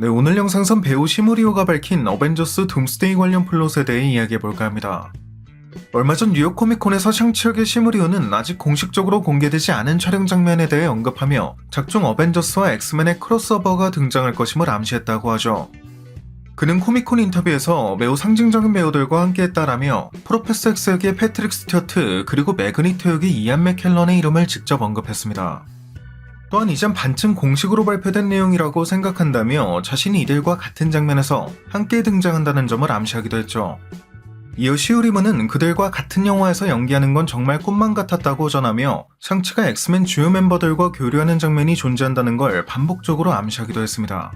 네, 오늘 영상선 배우 시무리오가 밝힌 어벤져스 둠스데이 관련 플롯에 대해 이야기해볼까 합니다. 얼마 전 뉴욕 코미콘에서 샹치 역의 시무리오는 아직 공식적으로 공개되지 않은 촬영 장면에 대해 언급하며 작중 어벤져스와 엑스맨의 크로스오버가 등장할 것임을 암시했다고 하죠. 그는 코미콘 인터뷰에서 매우 상징적인 배우들과 함께했다라며 프로페서 엑스 역의 패트릭 스튜어트 그리고 매그니토 역의 이안 맥켈런의 이름을 직접 언급했습니다. 또한 이젠 반쯤 공식으로 발표된 내용이라고 생각한다며 자신이 이들과 같은 장면에서 함께 등장한다는 점을 암시하기도 했죠. 이어 시우리문은 그들과 같은 영화에서 연기하는 건 정말 꿈만 같았다고 전하며 샹치가 엑스맨 주요 멤버들과 교류하는 장면이 존재한다는 걸 반복적으로 암시하기도 했습니다.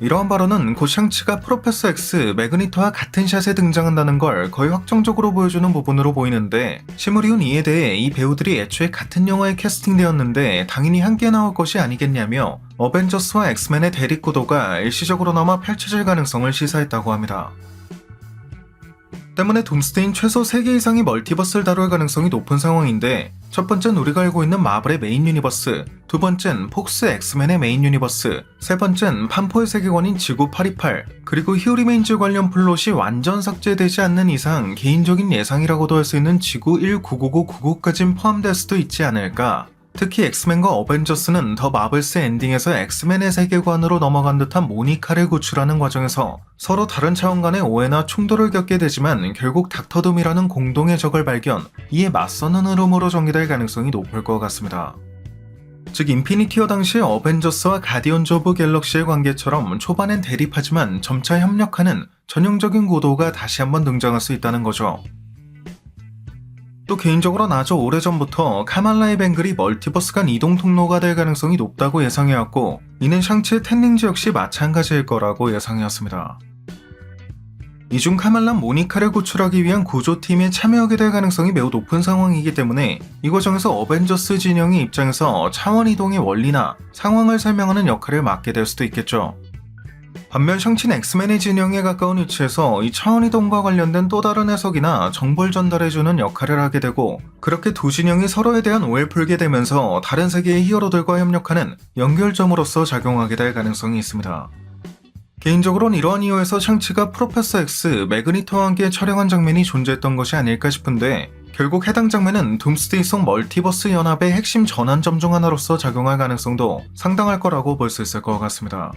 이러한 발언은 곧 샹치가 프로페서 X, 매그니터와 같은 샷에 등장한다는 걸 거의 확정적으로 보여주는 부분으로 보이는데 시무리온 이에 대해 이 배우들이 애초에 같은 영화에 캐스팅되었는데 당연히 함께 나올 것이 아니겠냐며 어벤져스와 엑스맨의 대립구도가 일시적으로나마 펼쳐질 가능성을 시사했다고 합니다. 때문에 둠스데이는 최소 3개 이상의 멀티버스를 다룰 가능성이 높은 상황인데 첫 번째는 우리가 알고 있는 마블의 메인 유니버스, 두 번째는 폭스 엑스맨의 메인 유니버스, 세 번째는 판포의 세계관인 지구 828, 그리고 히어리메인즈 관련 플롯이 완전 삭제되지 않는 이상 개인적인 예상이라고도 할 수 있는 지구 199999까진 포함될 수도 있지 않을까. 특히 엑스맨과 어벤져스는 더 마블스 엔딩에서 엑스맨의 세계관으로 넘어간 듯한 모니카를 구출하는 과정에서 서로 다른 차원 간의 오해나 충돌을 겪게 되지만 결국 닥터둠이라는 공동의 적을 발견, 이에 맞서는 흐름으로 전개될 가능성이 높을 것 같습니다. 즉 인피니티어 당시의 어벤져스와 가디언즈 오브 갤럭시의 관계처럼 초반엔 대립하지만 점차 협력하는 전형적인 구도가 다시 한번 등장할 수 있다는 거죠. 또 개인적으로는 아주 오래전부터 카말라의 뱅글이 멀티버스 간 이동 통로가 될 가능성이 높다고 예상해왔고 이는 샹치의 텐닝즈 역시 마찬가지일 거라고 예상해왔습니다. 이중 카말란 모니카를 구출하기 위한 구조팀에 참여하게 될 가능성이 매우 높은 상황이기 때문에 이 과정에서 어벤져스 진영의 입장에서 차원 이동의 원리나 상황을 설명하는 역할을 맡게 될 수도 있겠죠. 반면 샹치는 엑스맨의 진영에 가까운 위치에서 이 차원이동과 관련된 또 다른 해석이나 정보를 전달해주는 역할을 하게 되고 그렇게 두 진영이 서로에 대한 오해를 풀게 되면서 다른 세계의 히어로들과 협력하는 연결점으로서 작용하게 될 가능성이 있습니다. 개인적으로는 이러한 이유에서 샹치가 프로페서 X, 매그니터와 함께 촬영한 장면이 존재했던 것이 아닐까 싶은데 결국 해당 장면은 둠스데이 속 멀티버스 연합의 핵심 전환점 중 하나로서 작용할 가능성도 상당할 거라고 볼 수 있을 것 같습니다.